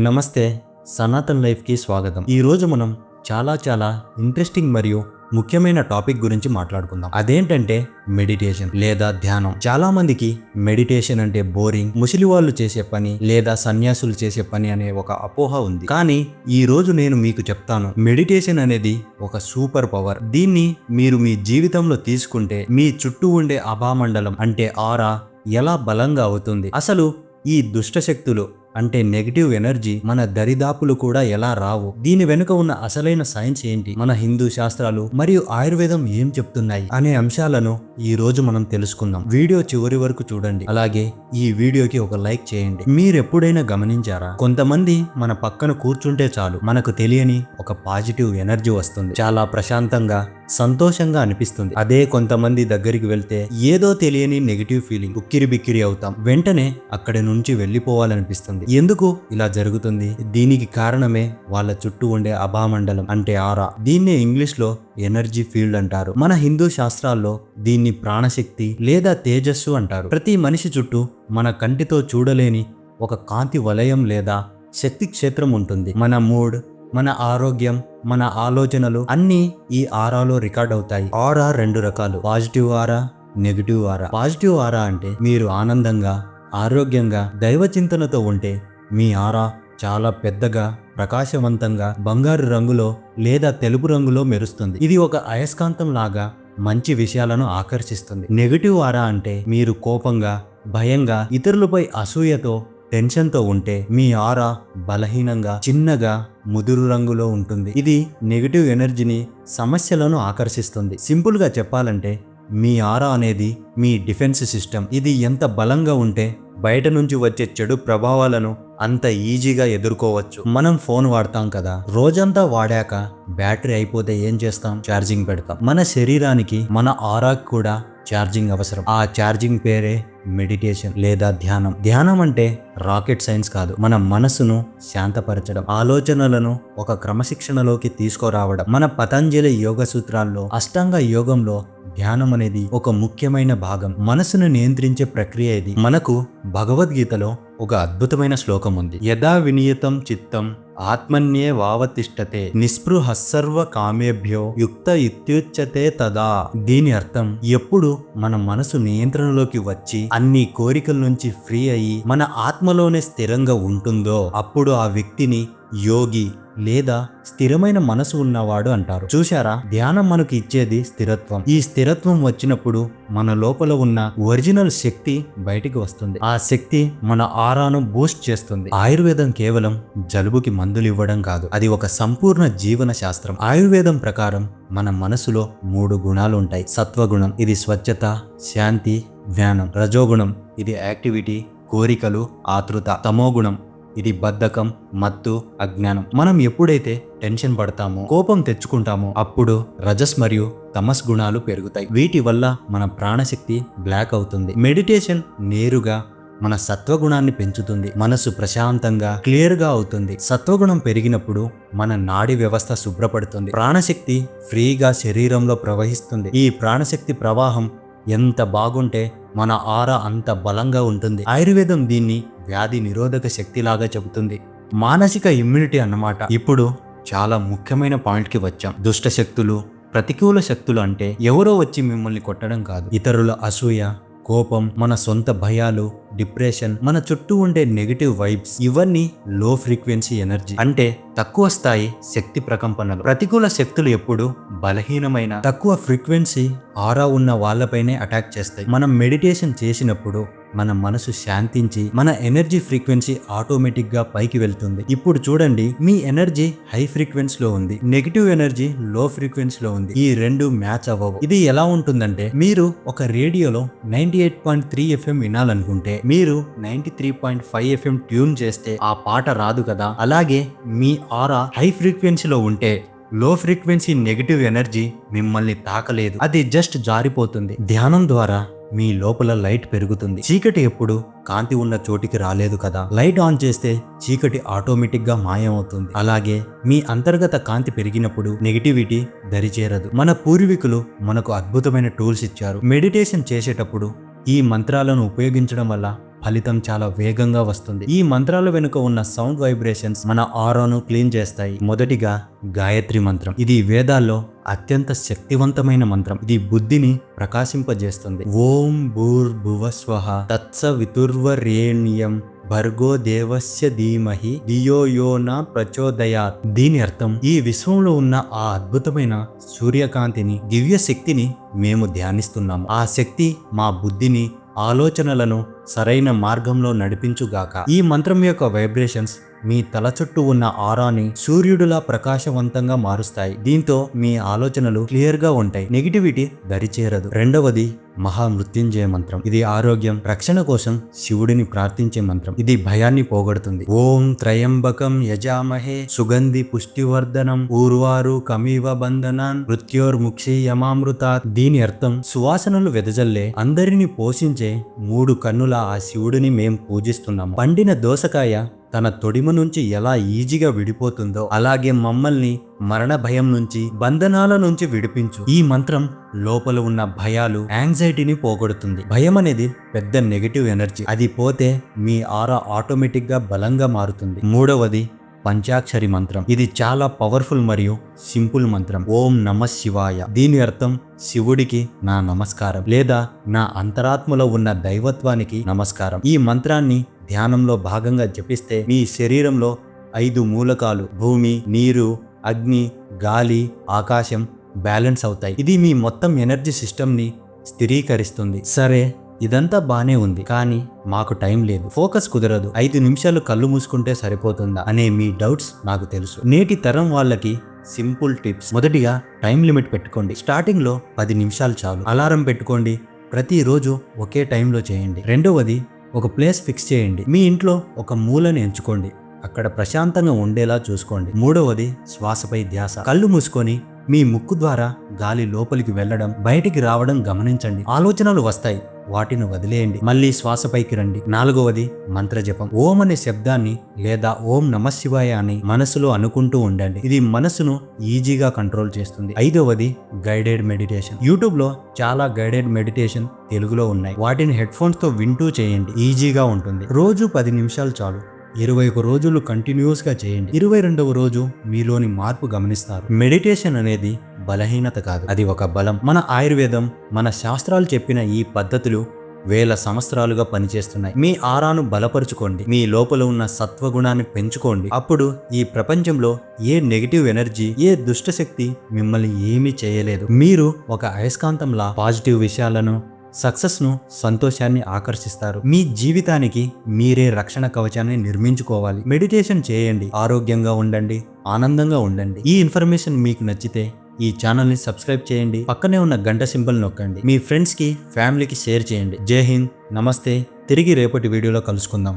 నమస్తే సనాతన్ లైఫ్కి స్వాగతం. ఈరోజు మనం చాలా చాలా ఇంట్రెస్టింగ్ మరియు ముఖ్యమైన టాపిక్ గురించి మాట్లాడుకుందాం. అదేంటంటే మెడిటేషన్ లేదా ధ్యానం. చాలా మందికి మెడిటేషన్ అంటే బోరింగ్ ముసలి వాళ్ళు చేసే పని లేదా సన్యాసులు చేసే పని అనే ఒక అపోహ ఉంది. కానీ ఈ రోజు నేను మీకు చెప్తాను మెడిటేషన్ అనేది ఒక సూపర్ పవర్. దీన్ని మీరు మీ జీవితంలో తీసుకుంటే మీ చుట్టూ ఉండే అభామండలం అంటే ఆరా ఎలా బలంగా అవుతుంది? అసలు ఈ దుష్ట శక్తులు అంటే నెగిటివ్ ఎనర్జీ మన దరిదాపులు కూడా ఎలా రావు? దీని వెనుక ఉన్న అసలైన సైన్స్ ఏంటి? మన హిందూ శాస్త్రాలు మరియు ఆయుర్వేదం ఏం చెప్తున్నాయి? అనే అంశాలను ఈ రోజు మనం తెలుసుకుందాం. వీడియో చివరి వరకు చూడండి. అలాగే ఈ వీడియోకి ఒక లైక్ చేయండి. మీరు ఎప్పుడైనా గమనించారా? కొంతమంది మన పక్కన కూర్చుంటే చాలు. మనకు తెలియని ఒక పాజిటివ్ ఎనర్జీ వస్తుంది. చాలా ప్రశాంతంగా సంతోషంగా అనిపిస్తుంది. అదే కొంతమంది దగ్గరికి వెళ్తే ఏదో తెలియని నెగిటివ్ ఫీలింగ్ ఉక్కిరి బిక్కిరి అవుతాం. వెంటనే అక్కడి నుంచి వెళ్ళిపోవాలనిపిస్తుంది. ఎందుకు ఇలా జరుగుతుంది? దీనికి కారణమే వాళ్ళ చుట్టూ ఉండే అభామండలం అంటే ఆరా. దీన్నే ఇంగ్లీష్లో ఎనర్జీ ఫీల్డ్ అంటారు. మన హిందూ శాస్త్రాల్లో దీన్ని ప్రాణశక్తి లేదా తేజస్సు అంటారు. ప్రతి మనిషి చుట్టూ మన కంటితో చూడలేని ఒక కాంతి వలయం లేదా శక్తి క్షేత్రం ఉంటుంది. మన మూడ్ మన ఆరోగ్యం మన ఆలోచనలు అన్నీ ఈ ఆరాలో రికార్డ్ అవుతాయి. ఆరా రెండు రకాలు. Positive aura negative aura. Positive aura అంటే మీరు ఆనందంగా ఆరోగ్యంగా దైవ చింతనతో ఉంటే మీ ఆరా చాలా పెద్దగా ప్రకాశవంతంగా బంగారు రంగులో లేదా తెలుపు రంగులో మెరుస్తుంది. ఇది ఒక అయస్కాంతం లాగా మంచి విషయాలను ఆకర్షిస్తుంది. నెగిటివ్ ఆరా అంటే మీరు కోపంగా భయంగా ఇతరులపై అసూయతో టెన్షన్తో ఉంటే మీ ఆరా బలహీనంగా చిన్నగా ముదురు రంగులో ఉంటుంది. ఇది నెగిటివ్ ఎనర్జీని సమస్యలను ఆకర్షిస్తుంది. సింపుల్గా చెప్పాలంటే మీ ఆరా అనేది మీ డిఫెన్స్ సిస్టమ్. ఇది ఎంత బలంగా ఉంటే బయట నుంచి వచ్చే చెడు ప్రభావాలను అంత ఈజీగా ఎదుర్కోవచ్చు. మనం ఫోన్ వాడతాం కదా. రోజంతా వాడాక బ్యాటరీ అయిపోతే ఏం చేస్తాం? ఛార్జింగ్ పెడతాం. మన శరీరానికి మన ఆరాకి కూడా ఛార్జింగ్ అవసరం. ఆ ఛార్జింగ్ పేరే మెడిటేషన్ లేదా ధ్యానం. ధ్యానం అంటే రాకెట్ సైన్స్ కాదు. మన మనసును శాంతపరచడం. ఆలోచనలను ఒక క్రమశిక్షణలోకి తీసుకురావడం. మన పతంజలి యోగ సూత్రాల్లో అష్టాంగ యోగంలో ధ్యానం అనేది ఒక ముఖ్యమైన భాగం. మనసును నియంత్రించే ప్రక్రియ ఇది. మనకు భగవద్గీతలో ఒక అద్భుతమైన శ్లోకం ఉంది. యదా వినియతం చిత్తం ఆత్మన్యే వావతిష్టతే నిస్పృహసర్వ కామేభ్యో యుక్త ఇత్యుచ్యతే తదా. దీని అర్థం ఎప్పుడు మన మనసు నియంత్రణలోకి వచ్చి అన్ని కోరికల నుంచి ఫ్రీ అయ్యి మన ఆత్మలోనే స్థిరంగా ఉంటుందో అప్పుడు ఆ వ్యక్తిని యోగి లేదా స్థిరమైన మనసు ఉన్నవాడు అంటారు. చూశారా? ధ్యానం మనకు ఇచ్చేది స్థిరత్వం. ఈ స్థిరత్వం వచ్చినప్పుడు మన లోపల ఉన్న ఒరిజినల్ శక్తి బయటికి వస్తుంది. ఆ శక్తి మన ఆరాను బూస్ట్ చేస్తుంది. ఆయుర్వేదం కేవలం జలుబుకి మందులు ఇవ్వడం కాదు. అది ఒక సంపూర్ణ జీవన శాస్త్రం. ఆయుర్వేదం ప్రకారం మన మనసులో మూడు గుణాలు ఉంటాయి. సత్వగుణం ఇది స్వచ్ఛత శాంతి జ్ఞానం రజోగుణం ఇది యాక్టివిటీ కోరికలు ఆతృత. తమోగుణం ఇది బద్ధకం మత్తు అజ్ఞానం. మనం ఎప్పుడైతే టెన్షన్ పడతామో కోపం తెచ్చుకుంటామో అప్పుడు రజస్ మరియు తమస్ గుణాలు పెరుగుతాయి. వీటి వల్ల మన ప్రాణశక్తి బ్లాక్ అవుతుంది. మెడిటేషన్ నేరుగా మన సత్వగుణాన్ని పెంచుతుంది. మనసు ప్రశాంతంగా క్లియర్గా అవుతుంది. సత్వగుణం పెరిగినప్పుడు మన నాడి వ్యవస్థ శుభ్రపడుతుంది. ప్రాణశక్తి ఫ్రీగా శరీరంలో ప్రవహిస్తుంది. ఈ ప్రాణశక్తి ప్రవాహం ఎంత బాగుంటే మన ఆర అంత బలంగా ఉంటుంది. ఆయుర్వేదం దీన్ని వ్యాధి నిరోధక శక్తిలాగా చెబుతుంది. మానసిక ఇమ్యూనిటీ అన్నమాట. ఇప్పుడు చాలా ముఖ్యమైన పాయింట్కి వచ్చాం. దుష్ట శక్తులు ప్రతికూల శక్తులు అంటే ఎవరో వచ్చి మిమ్మల్ని కొట్టడం కాదు. ఇతరుల అసూయ కోపం మన సొంత భయాలు డిప్రెషన్ మన చుట్టూ ఉండే నెగిటివ్ వైబ్స్ ఇవన్నీ లో ఫ్రీక్వెన్సీ ఎనర్జీ అంటే తక్కువ స్థాయి శక్తి ప్రకంపనలు. ప్రతికూల శక్తులు ఎప్పుడు బలహీనమైన తక్కువ ఫ్రీక్వెన్సీ ఆరా ఉన్న వాళ్ళపైనే అటాక్ చేస్తాయి. మనం మెడిటేషన్ చేసినప్పుడు మన మనసు శాంతించి మన ఎనర్జీ ఫ్రీక్వెన్సీ ఆటోమేటిక్గా పైకి వెళ్తుంది. ఇప్పుడు చూడండి మీ ఎనర్జీ హై ఫ్రీక్వెన్సీలో ఉంది నెగిటివ్ ఎనర్జీ లో ఫ్రీక్వెన్సీలో ఉంది. ఈ రెండు మ్యాచ్ అవ్వవు. ఇది ఎలా ఉంటుందంటే మీరు ఒక రేడియోలో ninety eight point three FM వినాలనుకుంటే మీరు ninety three point five FM tune చేస్తే ఆ పాట రాదు కదా. అలాగే మీ ఆరా హై ఫ్రీక్వెన్సీలో ఉంటే లో ఫ్రీక్వెన్సీ నెగిటివ్ ఎనర్జీ మిమ్మల్ని తాకలేదు. అది జస్ట్ జారిపోతుంది. ధ్యానం ద్వారా మీ లోపల లైట్ పెరుగుతుంది. చీకటి ఎప్పుడు? కాంతి ఉన్న చోటికి రాలేదు కదా. లైట్ ఆన్ చేస్తే చీకటి ఆటోమేటిక్గా మాయమవుతుంది. అలాగే మీ అంతర్గత కాంతి పెరిగినప్పుడు నెగిటివిటీ దరిచేరదు. మన పూర్వీకులు మనకు అద్భుతమైన టూల్స్ ఇచ్చారు. మెడిటేషన్ చేసేటప్పుడు ఈ మంత్రాలను ఉపయోగించడం వల్ల ఫలితం చాలా వేగంగా వస్తుంది. ఈ మంత్రాల వెనుక ఉన్న సౌండ్ వైబ్రేషన్స్ మన ఆరోను క్లీన్ చేస్తాయి. మొదటిగా గాయత్రి మంత్రం. ఇది వేదాల్లో అత్యంత శక్తివంతమైన మంత్రం. ఇది బుద్ధిని ప్రకాశింపజేస్తుంది. ఓం భూర్ భువస్వహ తత్స వితుర్వరేణ్యం భర్గో దేవస్య ధీమహి దియో యోన ప్రచోదయాత్. దీని అర్థం ఈ విశ్వంలో ఉన్న ఆ అద్భుతమైన సూర్యకాంతిని దివ్య శక్తిని మేము ధ్యానిస్తున్నాము. ఆ శక్తి మా బుద్ధిని ఆలోచనలను సరైన మార్గంలో నడిపించుగాక. ఈ మంత్రం యొక్క వైబ్రేషన్స్ మీ తల చుట్టూ ఉన్న ఆరాని సూర్యుడులా ప్రకాశవంతంగా మారుస్తాయి. దీంతో మీ ఆలోచనలు క్లియర్గా ఉంటాయి. నెగిటివిటీ దరిచేరదు. రెండవది మహామృత్యుంజయ మంత్రం. ఇది ఆరోగ్యం రక్షణ కోసం శివుడిని ప్రార్థించే మంత్రం. ఇది భయాన్ని పోగొడుతుంది. ఓం త్రయంబకం యజామహే సుగంధి పుష్టివర్ధనం ఊర్వారు కమీవ బంధనాన్ మృత్యోర్ముక్షి యమామృత దీని అర్థం సువాసనలు వెదజల్లే అందరిని పోషించే మూడు కన్నుల ఆ శివుడిని మేం పూజిస్తున్నాము. పండిన దోసకాయ తన తొడిమ నుంచి ఎలా ఈజీగా విడిపోతుందో అలాగే మమ్మల్ని మరణ భయం నుంచి బంధనాల నుంచి విడిపించు. ఈ మంత్రం లోపల ఉన్న భయాలు యాంగ్జైటీని పోగొడుతుంది. భయం అనేది పెద్ద నెగటివ్ ఎనర్జీ అది పోతే మీ ఆరా ఆటోమేటిక్గా బలంగా మారుతుంది. మూడవది పంచాక్షరి మంత్రం. ఇది చాలా పవర్ఫుల్ మరియు సింపుల్ మంత్రం. ఓం నమ శివాయ. దీని అర్థం శివుడికి నా నమస్కారం లేదా నా అంతరాత్మలో ఉన్న దైవత్వానికి నమస్కారం. ఈ మంత్రాన్ని ధ్యానంలో భాగంగా జపిస్తే మీ శరీరంలో ఐదు మూలకాలు భూమి నీరు అగ్ని గాలి ఆకాశం బ్యాలెన్స్ అవుతాయి. ఇది మీ మొత్తం ఎనర్జీ సిస్టమ్ని స్థిరీకరిస్తుంది. సరే ఇదంతా బానే ఉంది. కానీ మాకు టైం లేదు. ఫోకస్ కుదరదు. ఐదు నిమిషాలు కళ్ళు మూసుకుంటే సరిపోతుందా అనే మీ డౌట్స్ నాకు తెలుసు. నేటి తరం వాళ్ళకి సింపుల్ టిప్స్. మొదటిగా టైం లిమిట్ పెట్టుకోండి. స్టార్టింగ్లో పది నిమిషాలు చాలు. అలారం పెట్టుకోండి. ప్రతిరోజు ఒకే టైంలో చేయండి. రెండవది ఒక ప్లేస్ ఫిక్స్ చేయండి. మీ ఇంట్లో ఒక మూలని ఎంచుకోండి. అక్కడ ప్రశాంతంగా ఉండేలా చూసుకోండి. మూడవది శ్వాసపై ధ్యాస. కళ్ళు మూసుకొని మీ ముక్కు ద్వారా గాలి లోపలికి వెళ్ళడం బయటికి రావడం గమనించండి. ఆలోచనలు వస్తాయి. వాటిని వదిలేయండి. మళ్ళీ శ్వాసపైకి రండి. నాలుగవది మంత్రజపం. ఓం అనే శబ్దాన్ని లేదా ఓం నమశివాయ అని మనసులో అనుకుంటూ ఉండండి. ఇది మనసును ఈజీగా కంట్రోల్ చేస్తుంది. ఐదవది గైడెడ్ మెడిటేషన్. యూట్యూబ్లో చాలా గైడెడ్ మెడిటేషన్ తెలుగులో ఉన్నాయి. వాటిని హెడ్ ఫోన్స్తో వింటూ చేయండి. ఈజీగా ఉంటుంది. రోజు పది నిమిషాలు చాలు. ఇరవై ఒక రోజులు కంటిన్యూస్గా చేయండి. ఇరవై రెండవ రోజు మీలోని మార్పు గమనిస్తారు. మెడిటేషన్ అనేది బలహీనత కాదు. అది ఒక బలం. మన ఆయుర్వేదం మన శాస్త్రాలు చెప్పిన ఈ పద్ధతులు వేల సంవత్సరాలుగా పనిచేస్తున్నాయి. మీ ఆరాను బలపరుచుకోండి. మీ లోపల ఉన్న సత్వగుణాన్ని పెంచుకోండి. అప్పుడు ఈ ప్రపంచంలో ఏ నెగిటివ్ ఎనర్జీ ఏ దుష్టశక్తి మిమ్మల్ని ఏమీ చేయలేదు. మీరు ఒక అయస్కాంతంలా పాజిటివ్ విషయాలను సక్సెస్ను సంతోషాన్ని ఆకర్షిస్తారు. మీ జీవితానికి మీరే రక్షణ కవచాన్ని నిర్మించుకోవాలి. మెడిటేషన్ చేయండి. ఆరోగ్యంగా ఉండండి. ఆనందంగా ఉండండి. ఈ ఇన్ఫర్మేషన్ మీకు నచ్చితే ఈ ఛానల్ని సబ్స్క్రైబ్ చేయండి. పక్కనే ఉన్న గంట సింబల్ నొక్కండి. మీ ఫ్రెండ్స్కి ఫ్యామిలీకి షేర్ చేయండి. జై హింద్. నమస్తే. తిరిగి రేపటి వీడియోలో కలుసుకుందాం.